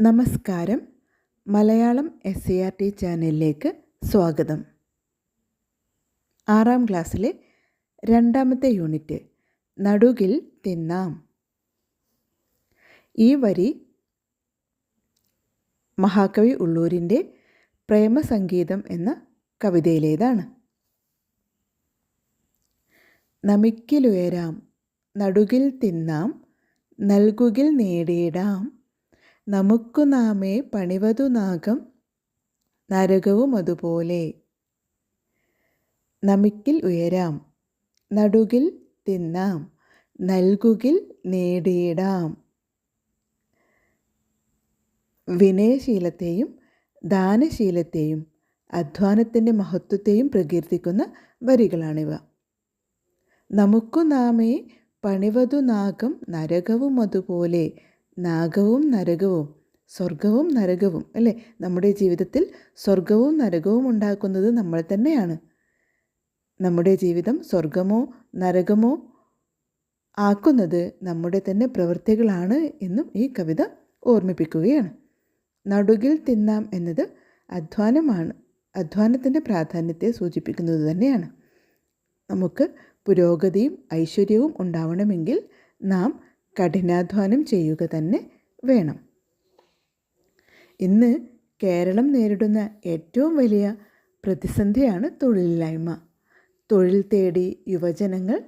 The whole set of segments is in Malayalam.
നമസ്കാരം. Malayalam S C R T ചാനലിലേക്ക് സ്വാഗതം. ആറാം ക്ലാസ്സിലെ രണ്ടാമത്തെ യൂണിറ്റ് നടുകിൽ തിന്നാം. ഈ വരി മഹാകവി ഉള്ളൂരിന്റെ പ്രേമസംഗീതം എന്ന കവിതയിലേതാണ്. നമിക്കിലുയരാം നടുകിൽ തിന്നാം നൽകുകിൽ നേടിയിടാം. നമുക്കു നാമേ പണിവതു നാഗം നരകവും അതുപോലെ. നമിക്കിൽ ഉയരാം നടുകിൽ തിന്നാം നൽകുകിൽ നേടിയിടാം. വിനയശീലത്തെയും ദാനശീലത്തെയും അധ്വാനത്തിന്റെ മഹത്വത്തെയും പ്രകീർത്തിക്കുന്ന വരികളാണിവ. നമുക്കു നാമേ പണിവതു നാഗം നരകവും അതുപോലെ. നാഗവും നരകവും സ്വർഗവും നരകവും അല്ലേ? നമ്മുടെ ജീവിതത്തിൽ സ്വർഗവും നരകവും ഉണ്ടാക്കുന്നത് നമ്മൾ തന്നെയാണ്. നമ്മുടെ ജീവിതം സ്വർഗമോ നരകമോ ആക്കുന്നത് നമ്മുടെ തന്നെ പ്രവൃത്തികളാണ് എന്നും ഈ കവിത ഓർമ്മിപ്പിക്കുകയാണ്. നടുകിൽ തിന്നാം എന്നത് അധ്വാനമാണ് അധ്വാനത്തിന്റെ പ്രാധാന്യത്തെ സൂചിപ്പിക്കുന്നത് തന്നെയാണ്. നമുക്ക് പുരോഗതിയും ഐശ്വര്യവും ഉണ്ടാവണമെങ്കിൽ നാം കഠിനാധ്വാനം ചെയ്യുക തന്നെ വേണം. ഇന്ന് കേരളം നേരിടുന്ന ഏറ്റവും വലിയ പ്രതിസന്ധിയാണ് തൊഴിലില്ലായ്മ. തൊഴിൽ തേടി യുവജനങ്ങൾ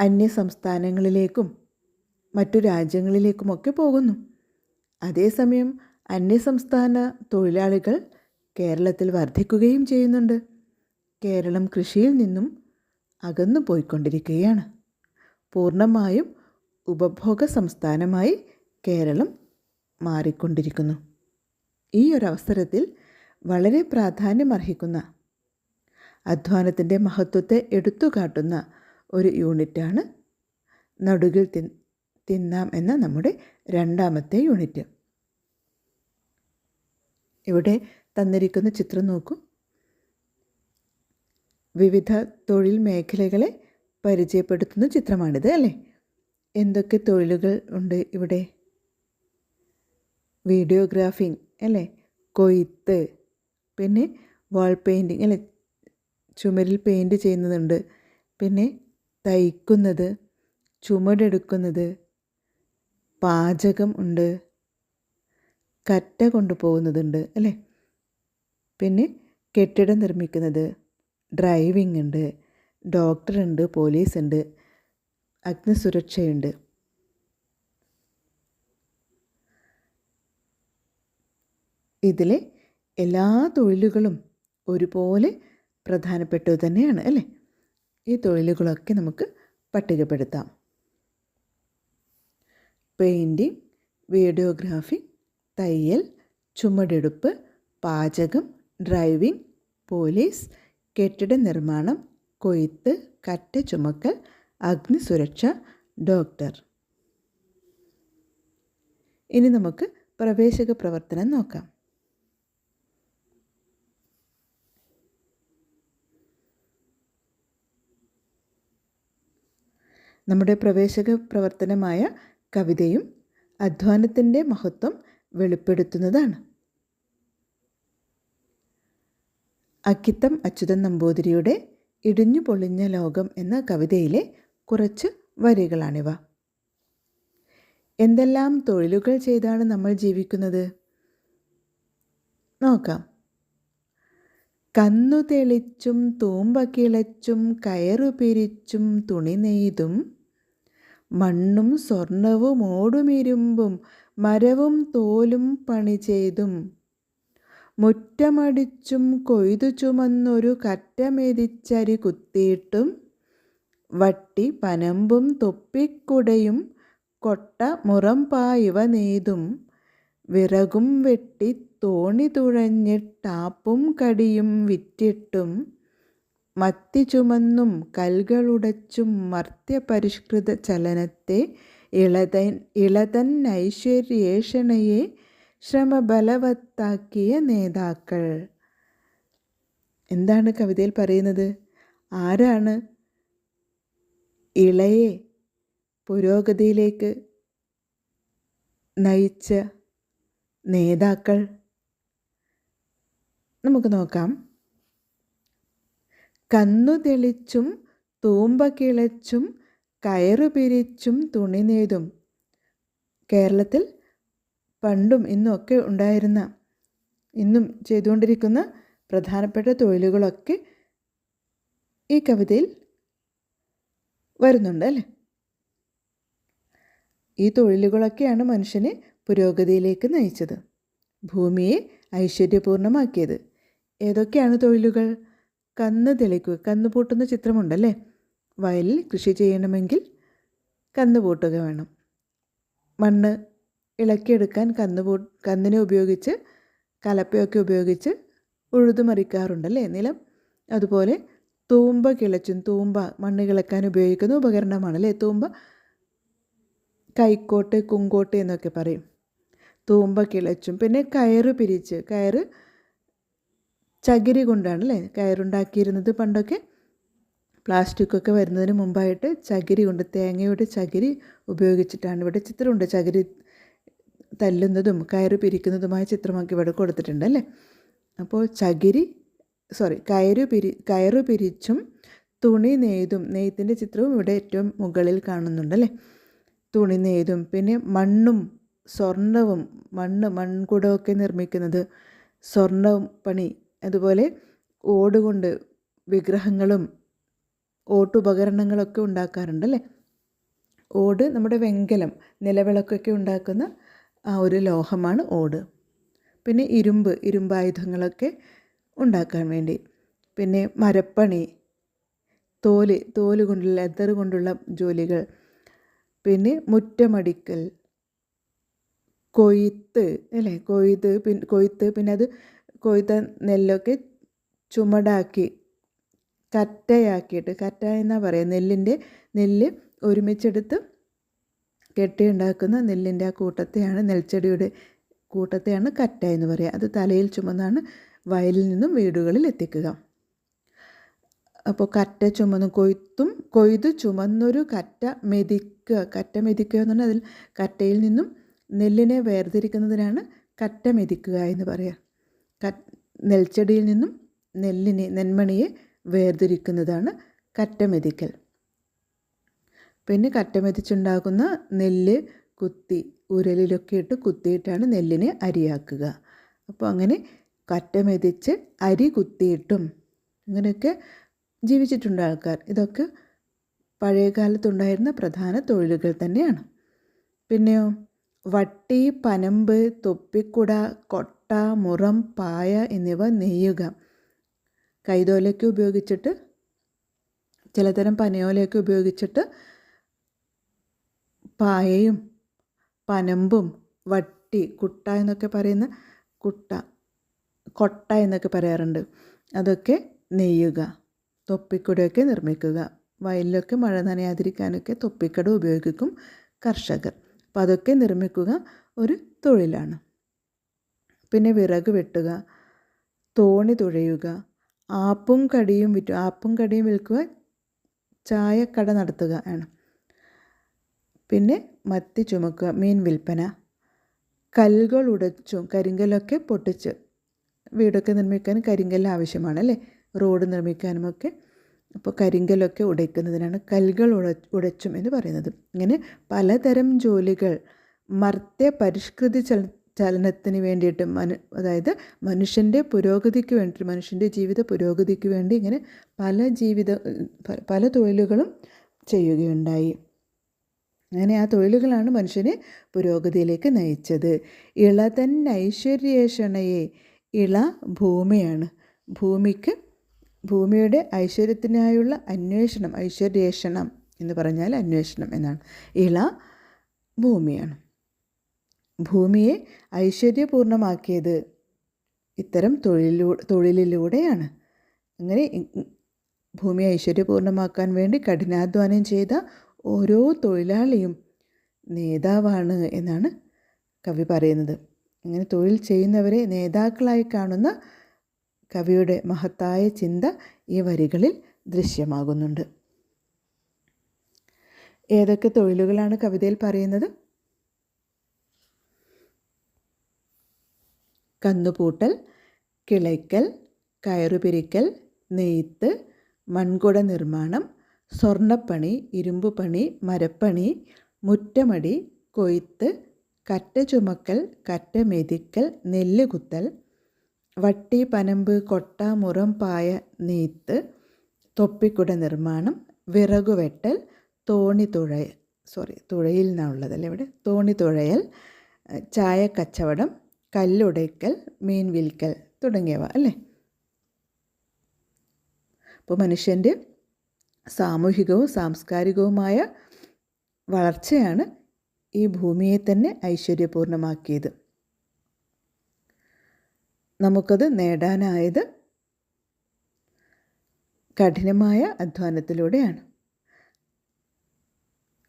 അന്യ സംസ്ഥാനങ്ങളിലേക്കും മറ്റു രാജ്യങ്ങളിലേക്കുമൊക്കെ പോകുന്നു. അതേസമയം അന്യസംസ്ഥാന തൊഴിലാളികൾ കേരളത്തിൽ വർദ്ധിക്കുകയും ചെയ്യുന്നുണ്ട്. കേരളം കൃഷിയിൽ നിന്നും അകന്നു പോയിക്കൊണ്ടിരിക്കുകയാണ് പൂർണമായും ഉപഭോഗ സംസ്ഥാനമായി കേരളം മാറിക്കൊണ്ടിരിക്കുന്നു. ഈ അവസരത്തിൽ വളരെ പ്രാധാന്യമർഹിക്കുന്ന അധ്വാനത്തിന്റെ മഹത്വത്തെ എടുത്തുകാട്ടുന്ന ഒരു യൂണിറ്റാണ് നടുകിൽ തി തിന്നാം എന്ന നമ്മുടെ രണ്ടാമത്തെ യൂണിറ്റ്. ഇവിടെ തന്നിരിക്കുന്ന ചിത്രം നോക്കൂ. വിവിധ തൊഴിൽ മേഖലകളെ പരിചയപ്പെടുത്തുന്ന ചിത്രമാണിത് അല്ലേ? എന്തൊക്കെ തൊഴിലുകൾ ഉണ്ട് ഇവിടെ? വീഡിയോഗ്രാഫിങ് അല്ലേ? കൊയ്ത്ത് പിന്നെ വാൾ പെയിന്റിങ് അല്ലേ? ചുമരിൽ പെയിന്റ് ചെയ്യുന്നതുണ്ട്. പിന്നെ തയ്ക്കുന്നത് ചുമടെടുക്കുന്നത് പാചകം ഉണ്ട് കറ്റ കൊണ്ടുപോകുന്നതുണ്ട് അല്ലേ? പിന്നെ കെട്ടിടം നിർമ്മിക്കുന്നത് ഡ്രൈവിംഗ് ഉണ്ട് ഡോക്ടറുണ്ട് പോലീസുണ്ട് അഗ്നിസുരക്ഷയുണ്ട്. ഇതിലെ എല്ലാ തൊഴിലുകളും ഒരുപോലെ പ്രധാനപ്പെട്ടത് തന്നെയാണ് അല്ലേ? ഈ തൊഴിലുകളൊക്കെ നമുക്ക് പട്ടികപ്പെടുത്താം. പെയിന്റിങ് വീഡിയോഗ്രാഫി തയ്യൽ ചുമടെടുപ്പ് പാചകം ഡ്രൈവിംഗ് പോലീസ് കെട്ടിട നിർമ്മാണം കൊയ്ത്ത് കറ്റ ചുമക്കൽ അഗ്നിസുരക്ഷ ഡോക്ടർ. ഇനി നമുക്ക് പ്രവേശക പ്രവർത്തനം നോക്കാം. നമ്മുടെ പ്രവേശക പ്രവർത്തനമായ കവിതയും അധ്വാനത്തിന്റെ മഹത്വം വെളിപ്പെടുത്തുന്നതാണ്. അക്കിത്തം അച്യുതൻ നമ്പൂതിരിയുടെ ഇടിഞ്ഞു പൊളിഞ്ഞ ലോകം എന്ന കവിതയിലെ കുറച്ച് വരികളാണിവ. എന്തെല്ലാം തൊഴിലുകൾ ചെയ്താണ് നമ്മൾ ജീവിക്കുന്നത്? നോക്കാം. കന്നു തെളിച്ചും തൂമ്പ കിളച്ചും കയറു പിരിച്ചും തുണി നെയ്തും മണ്ണും സ്വർണവും ഓടുമിരുമ്പും മരവും തോലും പണി ചെയ്തും മുറ്റമടിച്ചും കൊയ്തു ചുമന്നൊരു കറ്റമെതിച്ചരി കുത്തിയിട്ടും വട്ടി പനമ്പും തൊപ്പിക്കുടയും കൊട്ട മുറംപായിവ നെയ്തും വിറകും വെട്ടി തോണി തുഴഞ്ഞിട്ടാപ്പും കടിയും വിറ്റിട്ടും മത്തി ചുമന്നും കൽകളുടച്ചും മർത്യപരിഷ്കൃത ചലനത്തെ ഇളതൻ ഇളതൻ ഐശ്വര്യേഷണയെ ശ്രമബലവത്താക്കിയ നേതാക്കൾ. എന്താണ് കവിതയിൽ പറയുന്നത്? ആരാണ് ഇളയെ പുരോഗതിയിലേക്ക് നയിച്ച നേതാക്കൾ നമുക്ക് നോക്കാം. കന്നു തെളിച്ചും തൂമ്പ കിളച്ചും കയറു പിരിച്ചും തുണി നെയ്തും. കേരളത്തിൽ പണ്ടും ഇന്നും ഒക്കെ ഉണ്ടായിരുന്ന ഇന്നും ചെയ്തുകൊണ്ടിരിക്കുന്ന പ്രധാനപ്പെട്ട തൊഴിലുകളൊക്കെ ഈ കവിതയിൽ വരുന്നുണ്ട് അല്ലേ? ഈ തൊഴിലുകളൊക്കെയാണ് മനുഷ്യനെ പുരോഗതിയിലേക്ക് നയിച്ചത്. ഭൂമിയെ ഐശ്വര്യപൂർണമാക്കിയത്. ഏതൊക്കെയാണ് തൊഴിലുകൾ? കന്ന് തെളിക്കുക കന്ന് പൂട്ടുന്ന ചിത്രമുണ്ടല്ലേ? വയലിൽ കൃഷി ചെയ്യണമെങ്കിൽ കന്ന് പൂട്ടുക വേണം. മണ്ണ് ഇളക്കിയെടുക്കാൻ കന്ന് പൂ കന്നിനെ ഉപയോഗിച്ച് കലപ്പയൊക്കെ ഉപയോഗിച്ച് ഉഴുതുമറിക്കാറുണ്ടല്ലേ? നിലം. അതുപോലെ തൂമ്പ കിളച്ചും തൂമ്പ മണ്ണ് കിളക്കാൻ ഉപയോഗിക്കുന്ന ഉപകരണമാണ് അല്ലേ തൂമ്പ കൈക്കോട്ട് കുങ്കോട്ട് എന്നൊക്കെ പറയും. തൂമ്പ കിളച്ചും പിന്നെ കയറ് പിരിച്ച് കയറ് ചകിരി കൊണ്ടാണ് അല്ലേ കയറുണ്ടാക്കിയിരുന്നത് പണ്ടൊക്കെ. പ്ലാസ്റ്റിക്കൊക്കെ വരുന്നതിന് മുമ്പായിട്ട് ചകിരി കൊണ്ട് തേങ്ങയുടെ ചകിരി ഉപയോഗിച്ചിട്ടാണ് ഇവിടെ ചിത്രമുണ്ട്. ചകിരി തല്ലുന്നതും കയറ് പിരിക്കുന്നതുമായ ചിത്രമൊക്കെ ഇവിടെ കൊടുത്തിട്ടുണ്ട് അല്ലേ? അപ്പോൾ ചകിരി സോറി കയറു പിരി കയറു പിരിച്ചും തുണി നെയ്തും നെയ്ത്തിന്റെ ചിത്രവും ഇവിടെ ഏറ്റവും മുകളിൽ കാണുന്നുണ്ട് അല്ലേ? തുണി നെയ്തും പിന്നെ മണ്ണും സ്വർണവും മണ്ണ് മൺകുടമൊക്കെ നിർമ്മിക്കുന്നത് സ്വർണ പണി അതുപോലെ ഓടുകൊണ്ട് വിഗ്രഹങ്ങളും ഓട്ടുപകരണങ്ങളൊക്കെ ഉണ്ടാക്കാറുണ്ട് അല്ലേ? ഓട് നമ്മുടെ വെങ്കലം നിലവിളക്കൊക്കെ ഉണ്ടാക്കുന്ന ആ ഒരു ലോഹമാണ് ഓട്. പിന്നെ ഇരുമ്പ് ഇരുമ്പായുധങ്ങളൊക്കെ ഉണ്ടാക്കാൻ വേണ്ടി. പിന്നെ മരപ്പണി തോൽ തോൽ കൊണ്ടുള്ള ലെതർ കൊണ്ടുള്ള ജോലികൾ. പിന്നെ മുറ്റമടിക്കൽ കൊയ്ത്ത് അല്ലേ? കൊയ്ത്ത് പിന്നെ കൊയ്ത്ത് പിന്നെ അത് കൊയ്ത്ത നെല്ലൊക്കെ ചുമടാക്കി കറ്റയാക്കിയിട്ട് കറ്റ എന്നാ പറയുക നെല്ലിന്റെ നെല്ല് ഒരുമിച്ചെടുത്ത് കെട്ടിയുണ്ടാക്കുന്ന നെല്ലിന്റെ ആ കൂട്ടത്തെയാണ് നെൽച്ചെടിയുടെ കൂട്ടത്തെയാണ് കറ്റ എന്ന് പറയുക അത് തലയിൽ ചുമന്നാണ് വയലിൽ നിന്നും വീടുകളിൽ എത്തിക്കുക. അപ്പോൾ കറ്റ ചുമന്ന് കൊയ്ത്തും കൊയ്ത് ചുമന്നൊരു കറ്റ മെതിക്കുക. കറ്റ മെതിക്കുക എന്ന് പറഞ്ഞാൽ അതിൽ കറ്റയിൽ നിന്നും നെല്ലിനെ വേർതിരിക്കുന്നതിനാണ് കറ്റ മെതിക്കുക എന്ന് പറയുക. ക നെൽച്ചെടിയിൽ നിന്നും നെല്ലിനെ നെന്മണിയെ വേർതിരിക്കുന്നതാണ് കറ്റ മെതിക്കൽ. പിന്നെ കറ്റ മെതിച്ചുണ്ടാക്കുന്ന നെല്ല് കുത്തി ഉരലിലൊക്കെ ഇട്ട് കുത്തിയിട്ടാണ് നെല്ലിനെ അരിയാക്കുക. അപ്പോൾ അങ്ങനെ കറ്റ മെതിച്ച് അരി കുത്തിയിട്ടും. അങ്ങനെയൊക്കെ ജീവിച്ചിട്ടുണ്ട് ആൾക്കാർ. ഇതൊക്കെ പഴയ കാലത്തുണ്ടായിരുന്ന പ്രധാന തൊഴിലുകൾ തന്നെയാണ്. പിന്നെയോ വട്ടി പനമ്പ് തൊപ്പിക്കുട കൊട്ട മുറം പായ എന്നിവ നെയ്യുക. കൈതോലയ്ക്ക് ഉപയോഗിച്ചിട്ട് ചിലതരം പനയോലയൊക്കെ ഉപയോഗിച്ചിട്ട് പായയും പനമ്പും വട്ടി കുട്ട എന്നൊക്കെ പറയുന്ന കുട്ട. കൊട്ട എന്നൊക്കെ പറയാറുണ്ട്. അതൊക്കെ നെയ്യുക തൊപ്പിക്കുടയൊക്കെ നിർമ്മിക്കുക വയലിലൊക്കെ മഴ നനയാതിരിക്കാനൊക്കെ തൊപ്പിക്കട ഉപയോഗിക്കും കർഷകർ. അപ്പം അതൊക്കെ നിർമ്മിക്കുക ഒരു തൊഴിലാണ്. പിന്നെ വിറക് വെട്ടുക തോണി തുഴയുക ആപ്പും കടിയും വിറ്റു ആപ്പും കടിയും വിൽക്കുക ചായക്കട നടത്തുക ആണ്. പിന്നെ മത്തി ചുമക്കുക മീൻ വിൽപ്പന കല്ലുകൾ ഉടച്ചും കരിങ്കലൊക്കെ പൊട്ടിച്ച് വീടൊക്കെ നിർമ്മിക്കാൻ കരിങ്കല്ല് ആവശ്യമാണ് അല്ലേ? റോഡ് നിർമ്മിക്കാനുമൊക്കെ. അപ്പോൾ കരിങ്കലൊക്കെ ഉടയ്ക്കുന്നതിനാണ് കൽകൾ ഉട ഉടച്ചും എന്ന് പറയുന്നത്. ഇങ്ങനെ പലതരം ജോലികൾ മർത്തെ പരിഷ്കൃതി ചല ചലനത്തിന് വേണ്ടിയിട്ട് മനു അതായത് മനുഷ്യന്റെ പുരോഗതിക്ക് വേണ്ടിയിട്ട് മനുഷ്യന്റെ ജീവിത പുരോഗതിക്ക് വേണ്ടി ഇങ്ങനെ പല ജീവിത പല തൊഴിലുകളും ചെയ്യുകയുണ്ടായി. അങ്ങനെ ആ തൊഴിലുകളാണ് മനുഷ്യനെ പുരോഗതിയിലേക്ക് നയിച്ചത്. ഇളതൻ ഐശ്വര്യേഷണയെ ഇള ഭൂമിയാണ്. ഭൂമിക്ക് ഭൂമിയുടെ ഐശ്വര്യത്തിനായുള്ള അന്വേഷണം ഐശ്വര്യേഷണം എന്ന് പറഞ്ഞാൽ അന്വേഷണം എന്നാണ്. ഇള ഭൂമിയാണ്. ഭൂമിയെ ഐശ്വര്യപൂർണമാക്കിയത് ഇത്തരം തൊഴിലൂ തൊഴിലിലൂടെയാണ്. അങ്ങനെ ഭൂമിയെ ഐശ്വര്യപൂർണമാക്കാൻ വേണ്ടി കഠിനാധ്വാനം ചെയ്ത ഓരോ തൊഴിലാളിയും നേതാവാണ് എന്നാണ് കവി പറയുന്നത്. അങ്ങനെ തൊഴിൽ ചെയ്യുന്നവരെ നേതാക്കളായി കാണുന്ന കവിയുടെ മഹത്തായ ചിന്ത ഈ വരികളിൽ ദൃശ്യമാകുന്നുണ്ട്. ഏതൊക്കെ തൊഴിലുകളാണ് കവിതയിൽ പറയുന്നത്? കന്നുപൂട്ടൽ കിളയ്ക്കൽ കയറുപിരിക്കൽ നെയ്ത്ത് മൺകുട നിർമ്മാണം സ്വർണപ്പണി ഇരുമ്പുപണി മരപ്പണി മുറ്റമടി കൊയ്ത്ത് കറ്റ ചുമക്കൽ കറ്റ മെതിക്കൽ നെല്ല് കുത്തൽ വട്ടി പനമ്പ് കൊട്ട മുറം പായ നെയ്ത്ത് തൊപ്പിക്കുട നിർമ്മാണം വിറകുവെട്ടൽ തോണി തുഴയൽ സോറി തുഴയിൽ നിന്നാണ് ഉള്ളതല്ലേ ഇവിടെ? തോണി തുഴയൽ ചായ കച്ചവടം കല്ലുടയ്ക്കൽ മീൻ വിൽക്കൽ തുടങ്ങിയവ അല്ലേ? അപ്പോൾ മനുഷ്യന്റെ സാമൂഹികവും സാംസ്കാരികവുമായ വളർച്ചയാണ് ഈ ഭൂമിയെ തന്നെ ഐശ്വര്യപൂർണമാക്കിയത്. നമുക്കത് നേടാനായത് കഠിനമായ അധ്വാനത്തിലൂടെയാണ്.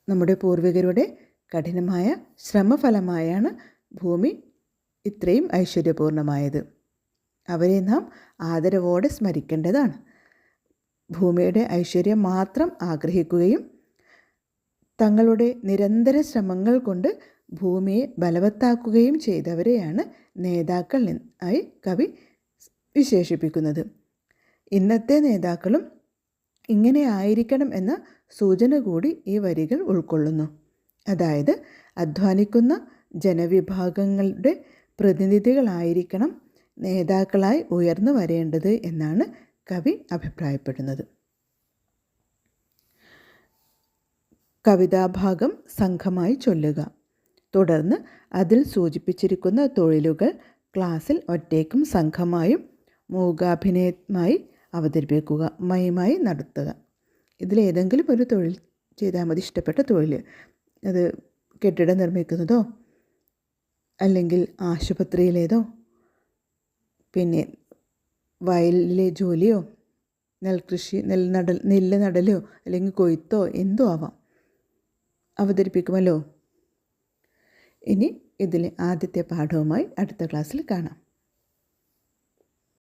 നമ്മുടെ പൂർവികരുടെ കഠിനമായ ശ്രമഫലമായാണ് ഭൂമി ഇത്രയും ഐശ്വര്യപൂർണമായത്. അവരെ നാം ആദരവോടെ സ്മരിക്കേണ്ടതാണ്. ഭൂമിയുടെ ഐശ്വര്യം മാത്രം ആഗ്രഹിക്കുകയും തങ്ങളുടെ നിരന്തര ശ്രമങ്ങൾ കൊണ്ട് ഭൂമിയെ ബലവത്താക്കുകയും ചെയ്തവരെയാണ് നേതാക്കൾ ആയി കവി വിശേഷിപ്പിക്കുന്നത്. ഇന്നത്തെ നേതാക്കളും ഇങ്ങനെ ആയിരിക്കണം എന്ന സൂചന കൂടി ഈ വരികൾ ഉൾക്കൊള്ളുന്നു. അതായത് അധ്വാനിക്കുന്ന ജനവിഭാഗങ്ങളുടെ പ്രതിനിധികളായിരിക്കണം നേതാക്കളായി ഉയർന്നു വരേണ്ടത് എന്നാണ് കവി അഭിപ്രായപ്പെടുന്നത്. കവിതാഭാഗം സംഘമായി ചൊല്ലുക. തുടർന്ന് അതിൽ സൂചിപ്പിച്ചിരിക്കുന്ന തൊഴിലുകൾ ക്ലാസ്സിൽ ഒറ്റയ്ക്കും സംഘമായും മൂകാഭിനയമായി അവതരിപ്പിക്കുക മയമായി നടത്തുക. ഇതിലേതെങ്കിലും ഒരു തൊഴിൽ ചെയ്താൽ മതി ഇഷ്ടപ്പെട്ട തൊഴിൽ. അത് കെട്ടിടം നിർമ്മിക്കുന്നതോ അല്ലെങ്കിൽ ആശുപത്രിയിലേതോ പിന്നെ വയലിലെ ജോലിയോ നെൽകൃഷി നെൽ നടൽ നെല്ല് നടലോ അല്ലെങ്കിൽ കൊയ്ത്തോ എന്തോ ആവാം. അവതരിപ്പിക്കുമല്ലോ. ഇനി ഇതിലെ ആദ്യത്തെ പാഠവുമായി അടുത്ത ക്ലാസ്സിൽ കാണാം.